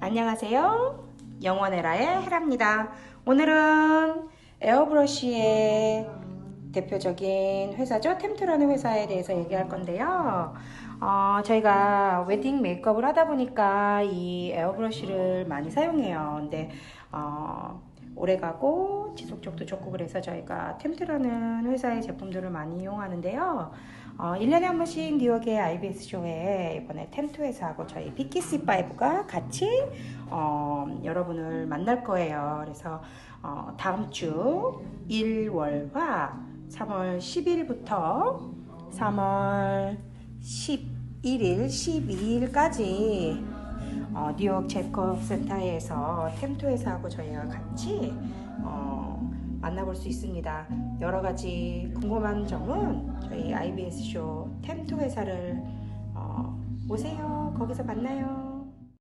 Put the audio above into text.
안녕하세요. 영원에라의 헤라입니다. 오늘은 에어브러쉬의 대표적인 회사죠. 템트라는 회사에 대해서 얘기할 건데요. 어, 저희가 웨딩 메이크업을 하다 보니까 이 에어브러쉬를 많이 사용해요. 근데 어, 오래가고 지속력도 좋고 그래서 저희가 템트라는 회사의 제품들을 많이 이용하는데요. 어, 1년에 한 번씩 뉴욕의 IBS 쇼에 이번에 템트 회사하고 저희 BKC5가 같이 어, 여러분을 만날 거예요. 그래서 어, 다음 주 1월과 3월 10일부터 3월 11일, 12일까지 어, 뉴욕 제컵 센터에서 템토 회사하고 저희가 같이 어, 만나볼 수 있습니다. 여러 가지 궁금한 점은 저희 IBS 쇼 템토 회사를 어, 오세요. 거기서 만나요.